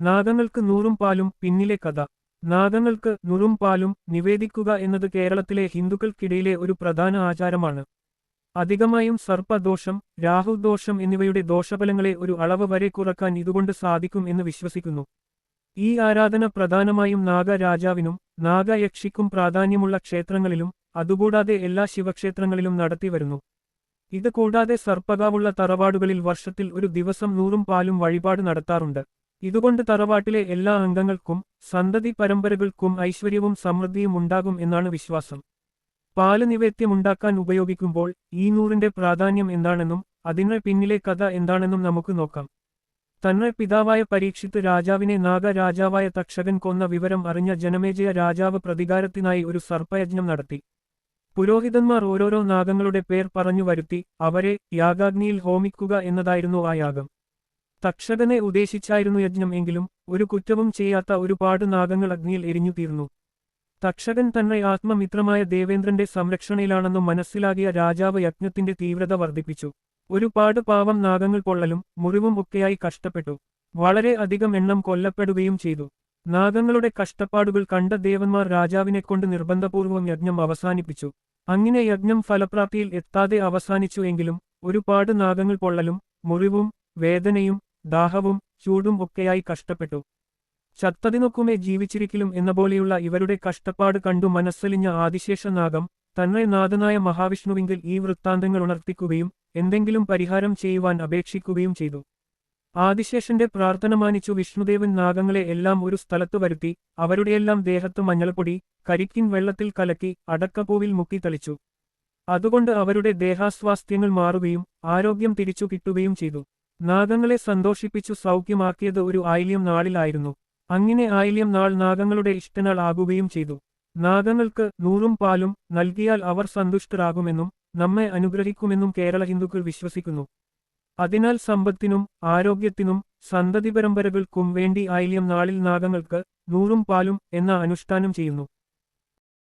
നാഗങ്ങൾക്ക് നൂറും പാലും പിന്നിലെ കഥ. നാഗങ്ങൾക്ക് നുറും പാലും നിവേദിക്കുക എന്നത് കേരളത്തിലെ ഹിന്ദുക്കൾക്കിടയിലെ ഒരു പ്രധാന ആചാരമാണ്. അധികമായും സർപ്പദോഷം രാഹുദോഷം എന്നിവയുടെ ദോഷഫലങ്ങളെ ഒരു അളവ് വരെ കുറയ്ക്കാൻ ഇതുകൊണ്ട് സാധിക്കും എന്ന് വിശ്വസിക്കുന്നു. ഈ ആരാധന പ്രധാനമായും നാഗരാജാവിനും നാഗയക്ഷിക്കും പ്രാധാന്യമുള്ള ക്ഷേത്രങ്ങളിലും അതുകൂടാതെ എല്ലാ ശിവക്ഷേത്രങ്ങളിലും നടത്തിവരുന്നു ഇത് കൂടാതെ സർപ്പകാവുള്ള തറവാടുകളിൽ വർഷത്തിൽ ഒരു ദിവസം നൂറും പാലും വഴിപാട് നടത്താറുണ്ട്. ഇതുകൊണ്ട് തറവാട്ടിലെ എല്ലാ അംഗങ്ങൾക്കും സന്തതി പരമ്പരകൾക്കും ഐശ്വര്യവും സമൃദ്ധിയും ഉണ്ടാകും എന്നാണ് വിശ്വാസം. പാൽ നിവേദ്യമുണ്ടാക്കാൻ ഉപയോഗിക്കുമ്പോൾ ഈ നൂറിന്റെ പ്രാധാന്യം എന്താണെന്നും അതിന് പിന്നിലെ കഥ എന്താണെന്നും നമുക്ക് നോക്കാം. തന്നെ പിതാവായ പരീക്ഷിത്ത് രാജാവിനെ നാഗരാജാവായ തക്ഷകൻ കൊന്ന വിവരം അറിഞ്ഞ ജനമേജയ രാജാവ് പ്രതികാരത്തിനായി ഒരു സർപ്പയജ്ഞം നടത്തി. പുരോഹിതന്മാർ ഓരോരോ നാഗങ്ങളുടെ പേർ പറഞ്ഞു വരുത്തി അവരെ യാഗാഗ്നിയിൽ ഹോമിക്കുക എന്നതായിരുന്നു ആ യാഗം. തക്ഷകനെ ഉദ്ദേശിച്ചായിരുന്നു യജ്ഞം എങ്കിലും ഒരു കുറ്റവും ചെയ്യാത്ത ഒരുപാട് നാഗങ്ങൾ അഗ്നിയിൽ എരിഞ്ഞു തീർന്നു. തക്ഷകൻ തന്നെ ആത്മമിത്രമായ ദേവേന്ദ്രന്റെ സംരക്ഷണയിലാണെന്നു മനസ്സിലാകിയ രാജാവ് യജ്ഞത്തിന്റെ തീവ്രത വർദ്ധിപ്പിച്ചു. ഒരുപാട് പാവം നാഗങ്ങൾ പൊള്ളലും മുറിവും ഒക്കെയായി കഷ്ടപ്പെട്ടു. വളരെ അധികം എണ്ണം കൊല്ലപ്പെടുകയും ചെയ്തു. നാഗങ്ങളുടെ കഷ്ടപ്പാടുകൾ കണ്ട ദേവന്മാർ രാജാവിനെ കൊണ്ട് നിർബന്ധപൂർവം യജ്ഞം അവസാനിപ്പിച്ചു. അങ്ങനെ യജ്ഞം ഫലപ്രാപ്തിയിൽ എത്താതെ അവസാനിച്ചു എങ്കിലും ഒരുപാട് നാഗങ്ങൾ പൊള്ളലും മുറിവും വേദനയും ദാഹവും ചൂടും ഒക്കെയായി കഷ്ടപ്പെട്ടു. ചത്തതിനൊക്കുമേ ജീവിച്ചിരിക്കലും എന്ന പോലെയുള്ള ഇവരുടെ കഷ്ടപ്പാട് കണ്ടു മനസ്സലിഞ്ഞ ആദിശേഷനാഗം തന്നെ നാഥനായ മഹാവിഷ്ണുവിങ്കിൽ ഈ വൃത്താന്തങ്ങൾ ഉണർത്തിക്കുകയും എന്തെങ്കിലും പരിഹാരം ചെയ്യുവാൻ അപേക്ഷിക്കുകയും ചെയ്തു. ആദിശേഷന്റെ പ്രാർത്ഥന മാനിച്ചു വിഷ്ണുദേവൻ നാഗങ്ങളെ എല്ലാം ഒരു സ്ഥലത്തു വരുത്തി അവരുടെയെല്ലാം ദേഹത്ത് മഞ്ഞൾപ്പൊടി കരിക്കിൻ വെള്ളത്തിൽ കലക്കി അടക്കപ്പൂവിൽ മുക്കി തളിച്ചു. അതുകൊണ്ട് അവരുടെ ദേഹാസ്വാസ്ഥ്യങ്ങൾ മാറുകയും ആരോഗ്യം തിരിച്ചു കിട്ടുകയും ചെയ്തു. നാഗങ്ങളെ സന്തോഷിപ്പിച്ചു സൗഖ്യമാക്കിയത് ഒരു ആയില്യം നാളിലായിരുന്നു. അങ്ങനെ ആയില്യം നാൾ നാഗങ്ങളുടെ ഇഷ്ടനാൾ ആകുകയും ചെയ്തു. നാഗങ്ങൾക്ക് നൂറും പാലും നൽകിയാൽ അവർ സന്തുഷ്ടരാകുമെന്നും നമ്മെ അനുഗ്രഹിക്കുമെന്നും കേരള ഹിന്ദുക്കൾ വിശ്വസിക്കുന്നു. അതിനാൽ സമ്പത്തിനും ആരോഗ്യത്തിനും സന്തതി പരമ്പരകൾക്കും വേണ്ടി ആയില്യം നാളിൽ നാഗങ്ങൾക്ക് നൂറും പാലും എന്ന അനുഷ്ഠാനം ചെയ്യുന്നു.